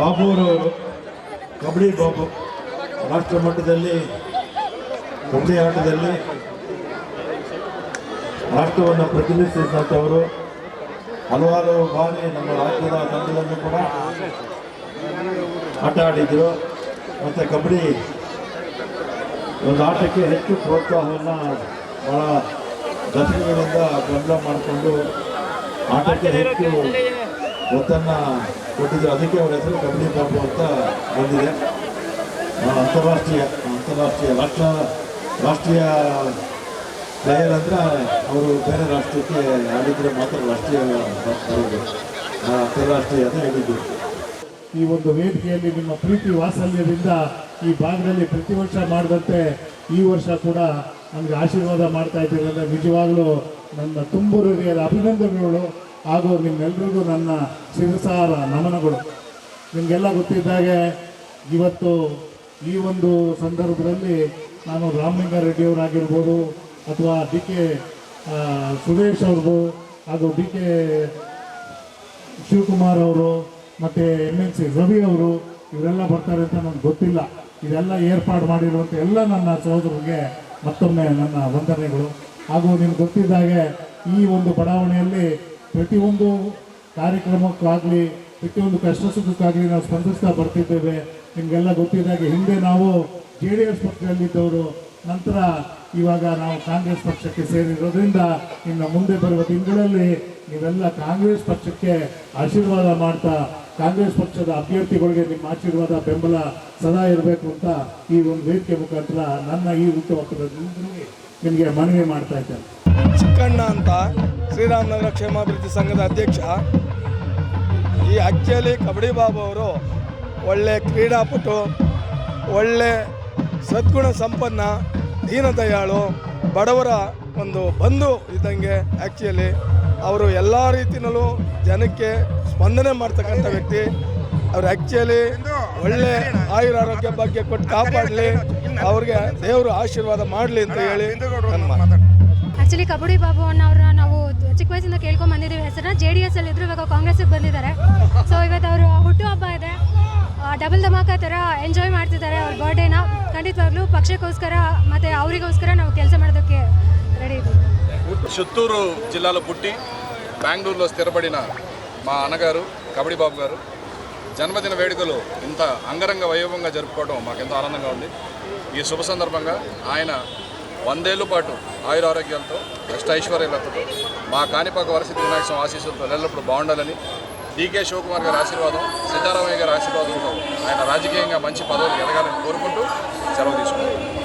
ಬಾಬು. ರಾಷ್ಟ್ರ ಮಟ್ಟದಲ್ಲಿ, ಕಬಡ್ಡಿ ಆಟದಲ್ಲಿ ರಾಷ್ಟ್ರವನ್ನು ಪ್ರತಿನಿಧಿಸಿದಂಥವರು ಹಲವಾರು ಬಾರಿ ನಮ್ಮ ರಾಜ್ಯದ ತಂಡದಲ್ಲಿ ಕೂಡ ಆಟ ಆಡಿದ್ರು. ಮತ್ತು ಕಬಡ್ಡಿ ಒಂದು ಆಟಕ್ಕೆ ಹೆಚ್ಚು ಪ್ರೋತ್ಸಾಹವನ್ನು ಭಾಳ ದಶಕಗಳಿಂದ ಬೆಂಬಲ ಮಾಡಿಕೊಂಡು ಆಟಕ್ಕೆ ಹೆಚ್ಚು ಒತ್ತನ್ನು ಕೊಟ್ಟಿದ್ರು ಅದಕ್ಕೆ ಅವರ ಹೆಸರು ಕಬಡ್ಡಿ ಬಾಬು ಅಂತ ಬಂದಿದೆ. ಅಂತಾರಾಷ್ಟ್ರೀಯ ಅಂತಾರಾಷ್ಟ್ರೀಯ, ರಾಷ್ಟ್ರ, ರಾಷ್ಟ್ರೀಯ ಪ್ಲೇಯರ್ ಅಂದ್ರೆ ಅವರು ಬೇರೆ ರಾಷ್ಟ್ರಕ್ಕೆ ಆಡಿದ್ರೆ ಮಾತ್ರ ರಾಷ್ಟ್ರೀಯ ಅಂತಾರಾಷ್ಟ್ರೀಯ ಅಂತ ಹೇಳಿದ್ರು ಈ ಒಂದು ವೇದಿಕೆಯಲ್ಲಿ ನಿಮ್ಮ ಪ್ರೀತಿ ವಾತ್ಸಲ್ಯದಿಂದ ಈ ಭಾಗದಲ್ಲಿ ಪ್ರತಿ ವರ್ಷ ಮಾಡಿದಂತೆ ಈ ವರ್ಷ ಕೂಡ ನಮಗೆ ಆಶೀರ್ವಾದ ಮಾಡ್ತಾ ಇದ್ದೀರಲ್ಲ. ನಿಜವಾಗಲೂ ನನ್ನ ತುಂಬು ಹೃದಯದ ಅಭಿನಂದನೆಗಳು. ಹಾಗೂ ನಿಮ್ಮೆಲ್ಲರಿಗೂ ನನ್ನ ಶಿರಸಾರ ನಮನಗಳು. ನಿಮಗೆಲ್ಲ ಗೊತ್ತಿದ್ದಾಗೆ ಇವತ್ತು ಈ ಒಂದು ಸಂದರ್ಭದಲ್ಲಿ ನಾನು ರಾಮಲಿಂಗಾರೆಡ್ಡಿಯವರಾಗಿರ್ಬೋದು ಅಥವಾ ಡಿ ಕೆ ಸುರೇಶ್ ಅವ್ರದ್ದು ಹಾಗೂ ಡಿ ಕೆ ಶಿವಕುಮಾರ್ ಅವರು ಮತ್ತು ಎಂ ಎನ್ ಸಿ ರವಿ ಅವರು, ಇವರೆಲ್ಲ ಬರ್ತಾರೆ ಅಂತ ನನಗೆ ಗೊತ್ತಿಲ್ಲ. ಇದೆಲ್ಲ ಏರ್ಪಾಡು ಮಾಡಿರುವಂಥ ಎಲ್ಲ ನನ್ನ ಸಹೋದರರಿಗೆ ಮತ್ತೊಮ್ಮೆ ನನ್ನ ವಂದನೆಗಳು. ಹಾಗೂ ನಿಮ್ಗೆ ಗೊತ್ತಿದ್ದಾಗೆ ಈ ಒಂದು ಬಡಾವಣೆಯಲ್ಲಿ ಪ್ರತಿಯೊಂದು ಕಾರ್ಯಕ್ರಮಕ್ಕಾಗಲಿ, ಪ್ರತಿಯೊಂದು ಕಷ್ಟ ಸುಖಕ್ಕಾಗಲಿ ನಾವು ಸ್ಪಂದಿಸ್ತಾ ಬರ್ತಿದ್ದೇವೆ. ನಿಮಗೆಲ್ಲ ಗೊತ್ತಿದ್ದಾಗೆ ಹಿಂದೆ ನಾವು ಜೆ ಡಿ ಎಸ್ ಪಕ್ಷದಲ್ಲಿದ್ದವರು, ನಂತರ ಇವಾಗ ನಾವು ಕಾಂಗ್ರೆಸ್ ಪಕ್ಷಕ್ಕೆ ಸೇರಿರೋದ್ರಿಂದ ಇನ್ನು ಮುಂದೆ ಬರುವ ತಿಂಗಳಲ್ಲಿ ನೀವೆಲ್ಲ ಕಾಂಗ್ರೆಸ್ ಪಕ್ಷಕ್ಕೆ ಆಶೀರ್ವಾದ ಮಾಡ್ತಾ, ಕಾಂಗ್ರೆಸ್ ಪಕ್ಷದ ಅಭ್ಯರ್ಥಿಗಳಿಗೆ ನಿಮ್ಮ ಆಶೀರ್ವಾದ, ಬೆಂಬಲ ಸದಾ ಇರಬೇಕು ಅಂತ ಈ ಒಂದು ವೇದಿಕೆ ಮುಖಾಂತರ ನನ್ನ ಈ ಹುಟ್ಟುಹಬ್ಬದಲ್ಲಿ ನಿಮಗೆ ಮನವಿ ಮಾಡ್ತಾ ಇದ್ದೇನೆ. ಚಿಕ್ಕಣ್ಣ ಅಂತ ಶ್ರೀರಾಮನಗರ ಕ್ಷೇಮಾಭಿವೃದ್ಧಿ ಸಂಘದ ಅಧ್ಯಕ್ಷ ಈ ಆ್ಯಕ್ಚುಲಿ ಕಬಡ್ಡಿ ಬಾಬು ಅವರು ಒಳ್ಳೆ ಕ್ರೀಡಾಪಟು, ಒಳ್ಳೆ ಸದ್ಗುಣ ಸಂಪನ್ನ ದೀನದಯಾಳು ಬಡವರ ಒಂದು ಬಂಧು ಇದ್ದಂಗೆ ಆ್ಯಕ್ಚುಲಿ ಅವರು ಎಲ್ಲ ರೀತಿಯಲ್ಲೂ ಜನಕ್ಕೆ ಸ್ಪಂದನೆ ಮಾಡ್ತಕ್ಕಂಥ ವ್ಯಕ್ತಿ. ಅವ್ರು ಆ್ಯಕ್ಚುಲಿ ಒಳ್ಳೆ ಆಯುರ ಆರೋಗ್ಯ ಬಗ್ಗೆ ಕೊಟ್ಟು ಕಾಪಾಡಲಿ. ಅವ್ರಿಗೆ ದೇವರು ಆಶೀರ್ವಾದ ಮಾಡಲಿ ಅಂತ ಹೇಳಿ ನನ್ನ ಮಾತು. ಆ್ಯಕ್ಚುಲಿ ಕಬಡ್ಡಿ ಬಾಬು ಅನ್ನೋರನ್ನ ನಾವು ಚಿಕ್ಕ ವಯಸ್ಸಿಂದ ಕೇಳ್ಕೊಂಡ್ ಬಂದಿದ್ದೀವಿ ಹೆಸರನ್ನ ಜೆ ಡಿ ಎಸ್ ಅಲ್ಲಿ ಇದ್ರು ಇವಾಗ ಕಾಂಗ್ರೆಸ್ಗೆ ಬಂದಿದ್ದಾರೆ ಸೊ ಇವತ್ತು ಅವರು ಹುಟ್ಟುಹಬ್ಬ ಇದೆ ಡಬಲ್ ಧಮಾಕ ಥರ ಎಂಜಾಯ್ ಮಾಡ್ತಿದ್ದಾರೆ ಅವ್ರ ಬರ್ಡೇನ ಖಂಡಿತವಾಗ್ಲೂ ಪಕ್ಷಕ್ಕೋಸ್ಕರ ಮತ್ತು ಅವರಿಗೋಸ್ಕರ ನಾವು ಕೆಲಸ ಮಾಡೋದಕ್ಕೆ ರೆಡಿ ಇದ್ದೀವಿ చిత్తూరు జిల్లాలో పుట్టి బెంగళూరులో స్థిరపడిన మా అన్నగారు కబడ్డీ బాబు గారు జన్మదిన వేడుకలు ఇంత అంగరంగ వైభవంగా జరుపుకోవడం మాకెంతో ఆనందంగా ఉంది ఈ శుభ సందర్భంగా ఆయన వందేళ్ళ పాటు ఆయుర ఆరోగ్యాలతో అష్ట ఐశ్వర్యాలతో మా కాణిపాక వరసిద్ధి వినాయక స్వామి ఆశీస్సులతో ఎల్లప్పుడూ బాగుండాలని డీకే శివకుమార్ గారి ఆశీర్వాదం సిద్ధారామయ్య గారి ఆశీర్వాదంతో ఆయన రాజకీయంగా మంచి పదవులు ఎదగాలని కోరుకుంటూ సెలవు తీసుకున్నాను